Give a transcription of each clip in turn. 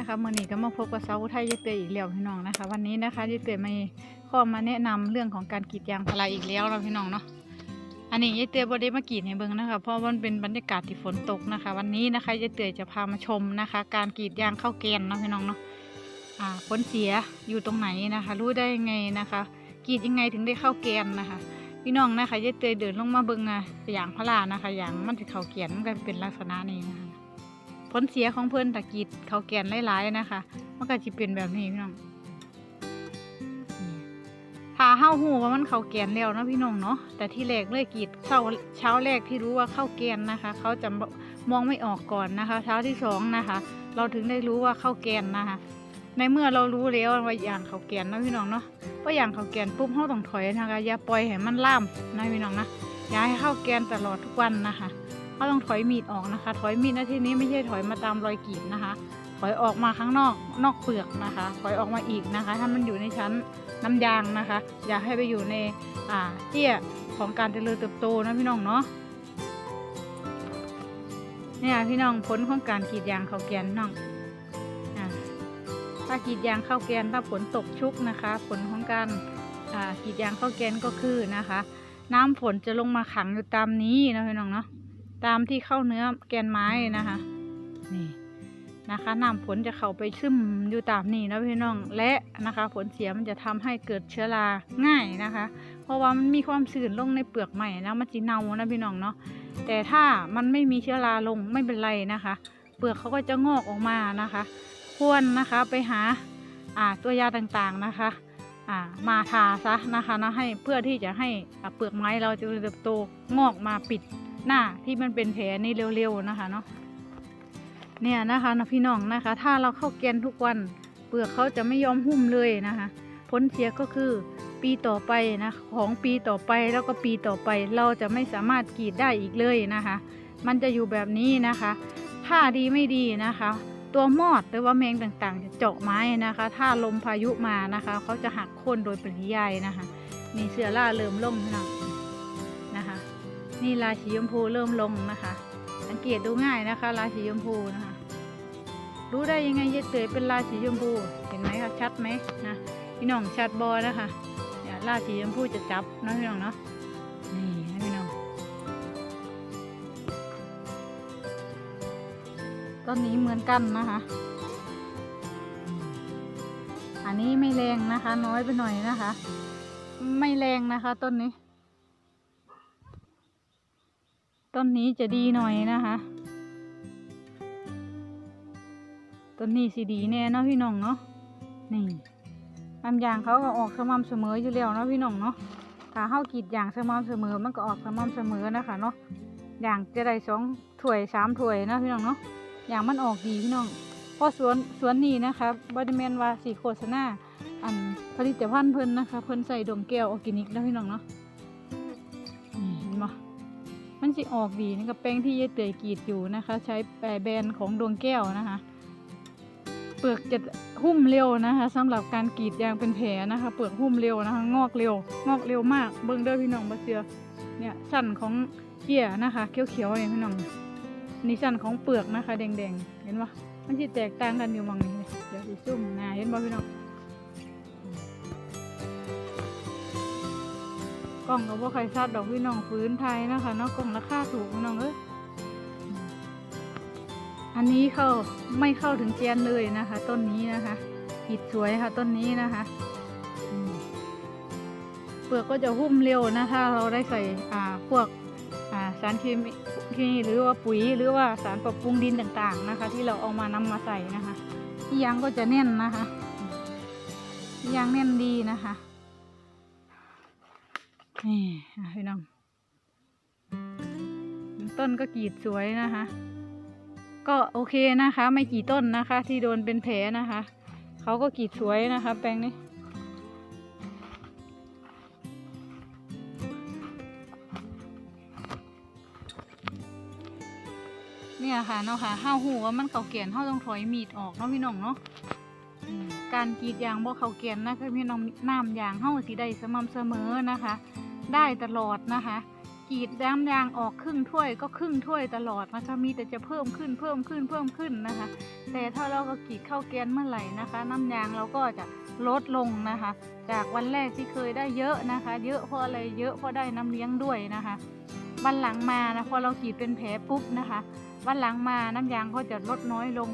นะคะมื่อนี้ก็มาพบกับสาวอุทัยยายเตยอีกแล้วพี่น้องนะคะ วันนี้นะคะยายเตยมาข้อมาแนะนำเรื่องของการกรีดยางพาราอีกแล้วเราพี่น้องเนาะอันนี้ยายเตยบได้มากรีดในเบิงนะคะ เพราะว่ามันเป็นบรรยากาศที่ฝนตกนะคะ วันนี้นะคะยายเตยจะพามาชมนะคะ การกรีดยางเข้าแกนเนาะพี่น้องเนาะอ่าผลเสียอยู่ตรงไหนนะคะ รู้ได้ยังไงนะคะกรีดยังไงถึงได้เข้าแกนนะคะ พี่น้องนะคะยายเตยเดินลงมาเบิงอะยางพารานะคะยางมันจะเข้าแกนมันก็เป็นลักษณะนี้นะคะ ผลเสียของเพิ่นตะกีดเขาแกนหลายๆนะคะมันก็จะเป็นแบบนี้พี่น้องถ้าเฮาหูว่ามันเขาแกนแล้วนะพี่น้องเนาะแต่ที่แรกเลยกีดเช้าเช้าแรกที่รู้ว่าเข้าแกนนะคะเขาจะมองไม่ออกก่อนนะคะ เช้าที่สองนะคะ เราถึงได้รู้ว่าเข้าแกนนะคะ ในเมื่อเรารู้แล้วว่าอย่างเขาแกนนะพี่น้องเนาะว่าอย่างเขาแกนปุ๊บเขาต้องถอยนะคะอย่าปล่อยให้มันล่ามนะพี่น้องนะอย่าให้เข้าแกนตลอดทุกวันนะคะ เขาต้องถอยมีดออกนะคะ ถอยมีดน้าทีนี้ไม่ใช่ถอยมาตามรอยกรีดนะคะ ถอยออกมาข้างนอกนอกเปลือกนะคะ ถอยออกมาอีกนะคะ ถ้ามันอยู่ในชั้นน้ำยางนะคะ อย่าให้ไปอยู่ในอ่าเจี้ยของการเจริญเติบโตนะพี่น้องเนาะเนี่ยพี่น้องผลของการกรีดยางเข้าแกนน้องอถ้ากรีดยางเข้าแกนถ้าฝนตกชุกนะคะ ผลของการอ่ากรีดยางเข้าแกนก็คือนะคะ น้ำฝนจะลงมาขังอยู่ตามนี้นะพี่น้องเนาะ ตามที่เข้าเนื้อแกนไม้นะคะ นี่นะคะน้ำฝนจะเข้าไปซึมอยู่ตามนี้นะพี่น้องและนะคะผลเสียมันจะทำให้เกิดเชื้อราง่ายนะคะ เพราะว่ามันมีความสื่นลงในเปลือกใหม่นะมันจะเน่านะพี่น้องเนาะแต่ถ้ามันไม่มีเชื้อราลงไม่เป็นไรนะคะ เปลือกเขาก็จะงอกออกมานะคะ ควรนะคะไปหาอ่าตัวยาต่างๆนะคะอ่ามาทาซะนะคะนะให้เพื่อที่จะให้เปลือกไม้เราจะเติบโตงอกมาปิด หน้าที่มันเป็นแผลนี่เร็วๆนะคะเนาะเนี่ยนะคะนะพี่น้องนะคะ ถ้าเราเข้าแกนทุกวันเปลือกเขาจะไม่ยอมหุ้มเลยนะคะ ผลเสียก็คือปีต่อไปนะของปีต่อไปแล้วก็ปีต่อไป เราจะไม่สามารถกรีดได้อีกเลยนะคะ มันจะอยู่แบบนี้นะคะถ้าดีไม่ดีนะคะ ตัวมอดหรือว่าแมงต่างๆ จะเจาะไม้นะคะ ถ้าลมพายุมานะคะ เขาจะหักโค่นโดยปริยายนะคะนี่เสือล่าเริ่มล่มพี่น้องนะคะ นี่ราสีชมพูเริ่มลงนะคะ สังเกตดูง่ายนะคะ ราสีชมพูนะคะ รู้ได้ยังไงยายเตยเป็นราสีชมพูเห็นไหมคะชัดไหมนะพี่น้องชัดบอนะคะเนี่ยราสีชมพูจะจับนะพี่น้องเนาะนี่นะพี่น้องต้นนี้เหมือนกันนะคะ อันนี้ไม่แรงนะคะ น้อยไปหน่อยนะคะ ไม่แรงนะคะต้นนี้ ต้นนี้จะดีหน่อยนะคะต้นนี้สีดีแน่เนาะพี่น้องเนาะนี่น้ำยางเขาก็ออกสม่ำเสมออยู่แล้วเนาะพี่น้องเนาะถ้าเฮากรีดยางสม่ำเสมอมันก็ออกสม่ำเสมอนะคะเนาะอย่างจะได้สองถ้วยสามถ้วยนะพี่น้องเนาะอย่างมันออกดีพี่น้องเพราะสวนสวนนี้นะคะบริเมนว่าสีโฆษณาอันผลิตภัณฑ์เพิ่นนะคะเพิ่นใส่ดวงแก้วออร์แกนิกนะพี่น้องเนาะ มันสิออกดีนี่กับแป้งที่ยายเตยกรีดอยู่นะคะ ใช้แปรแบรนของดวงแก้วนะคะ เปลือกจะหุ้มเร็วนะคะสำหรับการกรีดยางเป็นแผลนะคะ เปลือกหุ้มเร็วนะคะ งอกเร็ว งอกเร็วมาก เบิ้งเด้อพี่น้องมาเสือเนี่ยสั้นของเกี้ยนะคะ เขียวๆเนี่ยพี่น้องนี่สั้นของเปลือกนะคะ แดงๆ เห็นปะมันที่แตกต่างกันอยู่หมองนี้เดี๋ยวสิซุ่มนะเห็นปะพี่น้อง ล้องก็บ่ใครชัดดอกพี่น้องฟื้นไทยนะคะเนาะกล้องราคาถูกพี่น้องเอ้ยอันนี้เข้าไม่เข้าถึงแกนเลยนะคะ ต้นนี้นะคะหิดสวยค่ะต้นนี้นะคะเปลือกก็จะหุ้มเร็วนะคะ เราได้ใส่อ่าพวกอ่าสารเคมีหรือว่าปุ๋ยหรือว่าสารปรับปรุงดินต่างๆนะคะ ที่เราเอามานำมาใส่นะคะที่ยางก็จะแน่นนะคะยางแน่นดีนะคะ นี่พี่น้องต้นก็กรีดสวยนะคะ ก็โอเคนะคะ ไม่กี่ต้นนะคะ ที่โดนเป็นแผลนะคะเขาก็กรีดสวยนะคะ แปลงนี้เนี่ยค่ะเนาะค่ะห้าหูว่ามันเขาเกียนห้าต้องถอยมีดออกเนาะพี่น้องเนาะการกรีดยางบ่เขาเกียนนะคะพี่น้องน้ำยางห้าสีได้สม่ำเสมอนะคะ ได้ตลอดนะคะกรีดน้ำยางออกครึ่งถ้วยก็ครึ่งถ้วยตลอดนะคะมีแต่จะเพิ่มขึ้นเพิ่มขึ้นเพิ่มขึ้นนะคะ แต่ถ้าเราก็กรีดเข้าแกนเมื่อไหร่นะคะ น้ำยางเราก็จะลดลงนะคะ จากวันแรกที่เคยได้เยอะนะคะ เยอะเพราะอะไรเยอะเพราะได้น้ำเลี้ยงด้วยนะคะวันหลังมานะพอเรากรีดเป็นแผลปุ๊บนะคะ วันหลังมาน้ำยางก็จะลดน้อยลง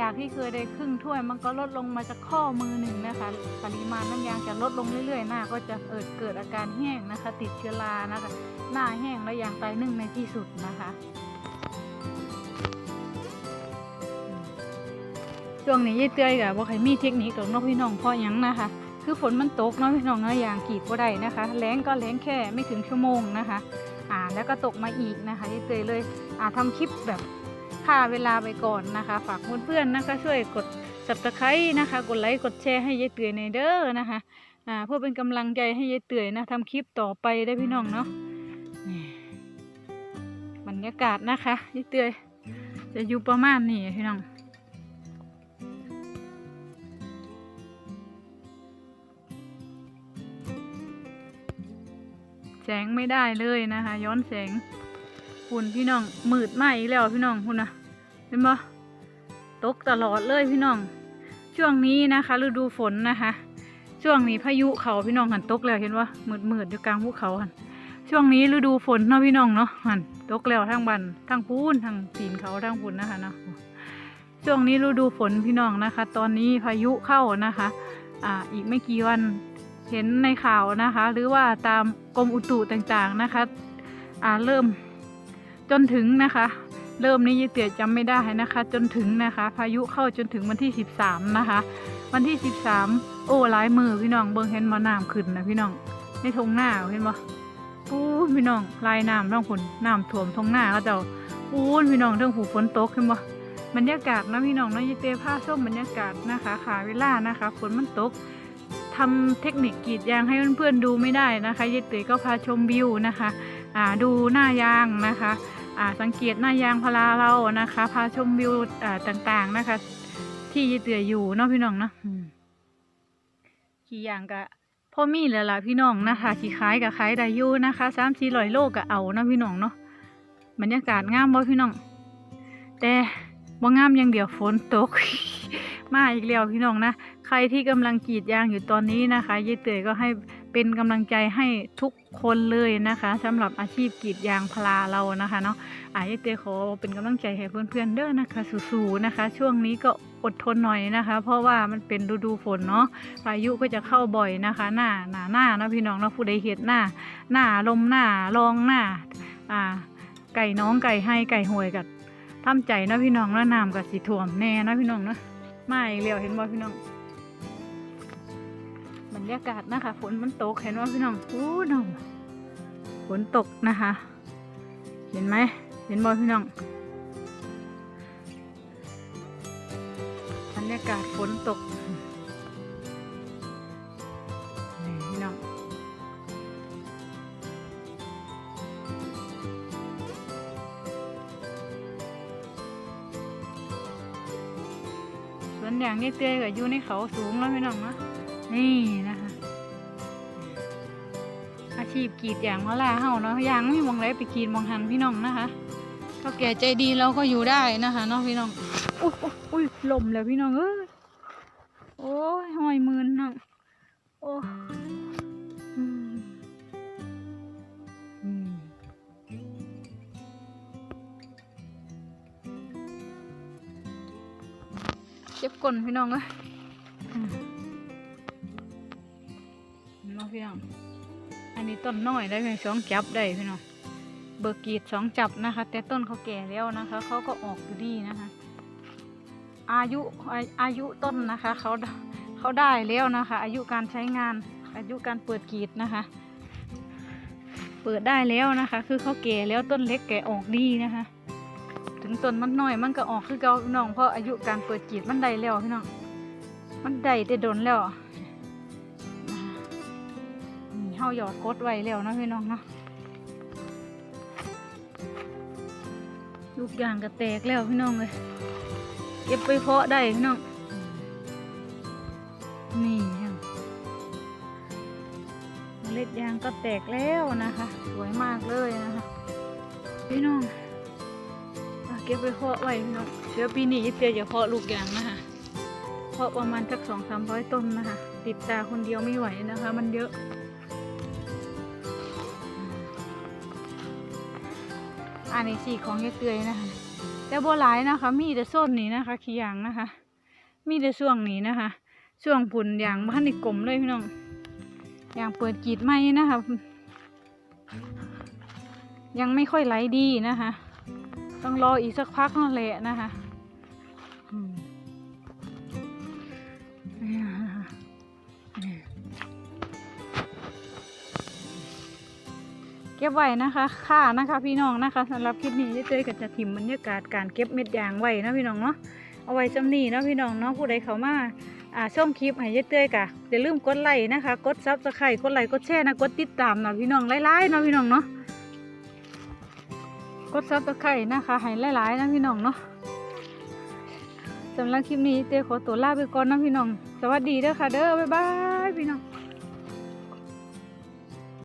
จากที่เคยได้ครึ่งถ้วยมันก็ลดลงมาจากข้อมือหนึ่งนะคะ ปริมาณน้ำยางจะลดลงเรื่อยๆ หน้าก็จะเกิดเกิดอาการแห้งนะคะ ติดเชื้อรานะคะ หน้าแห้งและยางตายนึ่งในที่สุดนะคะช่วงนี้ยายเตยกับว่าใครมีเทคนิคกับน้องพี่น้องพราะหยังนะคะ คือฝนมันตกน้องพี่น้องเนาะอยางกีดก็ได้นะคะแรงก็แรงแค่ไม่ถึงชั่วโมงนะคะ อ่าแล้วก็ตกมาอีกนะคะยายเตยเลยอ่าทำคลิปแบบ ค่าเวลาไปก่อนนะคะ ฝากเพื่อนๆนะคะช่วยกด subscribe นะคะ กดไลค์กดแชร์ให้ยายเตยในเด้อนะคะอ่าเพื่อเป็นกำลังใจให้ยายเตยนะทำคลิปต่อไปได้พี่น้องเนาะบรรยากาศนะคะยายเตยจะอยู่ประมาณนี้พี่น้องแสงไม่ได้เลยนะคะ ย้อนแสง หุ่นพี่น้องมืดไหมอีกแล้วพี่น้องคุณนะเห็นปะตกตลอดเลยพี่น้อง ช่วงนี้นะคะฤดูฝนนะคะ ช่วงนี้พายุเขาพี่น้องหันตกแล้วเห็นปะมืดมืดอยู่กลางภูเขาหันช่วงนี้ฤดูฝนเนาะพี่น้องเนาะหันตกแล้วทั้งบันทั้งพูนทั้งตีนเขาทั้งพูนนะคะเนาะช่วงนี้ฤดูฝนพี่น้องนะคะ ตอนนี้พายุเข้านะคะอ่าอีกไม่กี่วันเห็นในข่าวนะคะ หรือว่าตามกรมอุตุต่างๆนะคะอ่าเริ่ม นถึงนะคะ เริ่มนี้ยายเตี๋ยจำไม่ได้นะคะ จนถึงนะคะ พายุเข้าจนถึงวันที่ 13 นะคะ วันที่ 13 โอ้หลายมือพี่น้องเบิ่งเห็นมาน้ำขึ้นนะพี่น้องในทงหน้าเห็นบ่ปูนพี่น้องลายน้ำท้องฝนน้ำท่วมทงหน้าก็เจ้าปูนพี่น้องเรื่องหูฝนตกเห็นบ่บรรยากาศนะพี่น้องเนาะยายเตี๋ยผ้าส้มบรรยากาศนะคะขาเวลานะคะฝนมันตกทำเทคนิคกรีดยางให้เพื่อนๆดูไม่ได้นะคะยายเต๋ก็พาชมวิวนะคะ อ่าดูหน้ายางนะคะ สังเกตหน้ายางพาราเรานะคะ พาชมวิวอ่าต่างๆนะคะ ที่ยายเต๋ออยู่เนาะพี่น้องเนาะขี่ยางกะพ่อมีแล้วล่ะพี่น้องนะคะขี่ขายกับขายได้อยู่นะคะสามสี่ร้อยโลก็เอาเนาะพี่น้องเนาะบรรยากาศงามบ่พี่น้อง แต่บ่งามอย่างเดียวฝนตก มาอีกแล้วพี่น้องนะใครที่กำลังกรีดยางอยู่ตอนนี้นะคะยายเตยก็ให้ เป็นกำลังใจให้ทุกคนเลยนะคะสำหรับอาชีพกรีดยางพาราเรานะคะเนาะอายเตขอเป็นกำลังใจให้เพื่อนๆเด้อนะคะสู้ๆนะคะ ช่วงนี้ก็อดทนหน่อยนะคะ เพราะว่ามันเป็นฤดูฝนเนาะพายุก็จะเข้าบ่อยนะคะ หน้าหนาหน้านะพี่น้องเนาะผู้ใดเห็ดหน้า หน้าลมหน้ารองหน้าอ่าไก่น้องไก่ให้ไก่หวยกับทำใจนะพี่น้องนะน้ำกับสีถ่วมแน่นะพี่น้องนาะมาอีกแล้วเห็นบ่พี่น้อง บรรยากาศนะคะ ฝนมันตกเห็นว่าพี่น้องอู้น้องฝนตกนะคะ เห็นไหมเห็นบอพี่น้องบรรยากาศฝนตกนี่พี่น้องสวนยางนี่เตี้ยกับอยู่ในเขาสูงแล้วพี่น้องนะ นี่นะคะ อาชีพกรีดยางมาลาเฮาเนาะยางไม่มองไรไปกรีดมองหันพี่น้องนะคะก็แก่ใจดีเราก็อยู่ได้นะคะเนาะพี่น้องอุ้ยอุ้ยลมแล้วพี่น้องเอ้ยโอ้ยหอยมืนน้องโอ้อืมอืมเจ็บก้นพี่น้องเอ้ย นาะพี่น้อง อันนี้ต้นน้อยได้เพียงสองจับได้พี่น้อง เบอร์กีดสองจับนะคะ แต่ต้นเขาแก่แล้วนะคะ เขาก็ออกอยู่ดีนะคะ อายุอายุต้นนะคะ เขาเขาได้แล้วนะคะ อายุการใช้งาน อายุการเปิดกีดนะคะ เปิดได้แล้วนะคะ คือเขาแก่แล้วต้นเล็กแก่ออกดีนะคะ ถึงต้นมันน้อยมันก็ออกคือเก่าน้องเพราะอายุการเปิดกีดมันได้แล้วพี่น้อง มันได้แต่โดนแล้วาหยอดกดไว้แล้วนะพี่น้องเนาะลูกยางก็แตกแล้วพี่น้องเลยเก็บไปเพาะได้พี่น้อง นี่ค่ะเล็ดยางก็แตกแล้วนะคะ สวยมากเลยนะคะ พี่น้องเก็บไปเพาะไว้พี่น้องเดี๋ยวปีนี้เตียจะเพาะลูกยางนะคะเพาะประมาณสักสองสามร้อยต้นนะคะ ติดตาคนเดียวไม่ไหวนะคะ มันเยอะ อันนี้สีของยายเตยนะคะ แต่โบหลายนะคะ มีแต่ส้นนี้นะคะขี้ยางนะคะ มีแต่ช่วงนี้นะคะช่วงผุนยางบ้านในกลมเลยพี่น้องยางเปิดกีดไหมนะคะ ยังไม่ค่อยไหลดีนะคะ ต้องรออีกสักพักนั่นแหละนะคะ ก็บไว้นะคะค่านะคะพี่น้องนะคะสำหรับคลิปนี้เจ๊ก็จะถิ่มบรรยากาศการเก็บเม็ดยางไว้นะพี่น้องเนาะเอาไว้จำนี่นะพี่น้องเนาะผู้ใดเขามาอ่าชมคลิปให้เจ๊เต้ยกะอย่าลืมกดไลค์นะคะ กดซับสไครต์กดไลค์กดแชร์นะกดติดตามนะพี่น้องไล่ๆนะพี่น้องเนาะกดซับสไครต์นะคะให้ไล่ๆนะพี่น้องเนาะสำหรับคลิปนี้เต้ขอตัวลาไปก่อนนะพี่น้อง สวัสดีเด้อค่ะเด้อบ๊ายบายพี่น้อง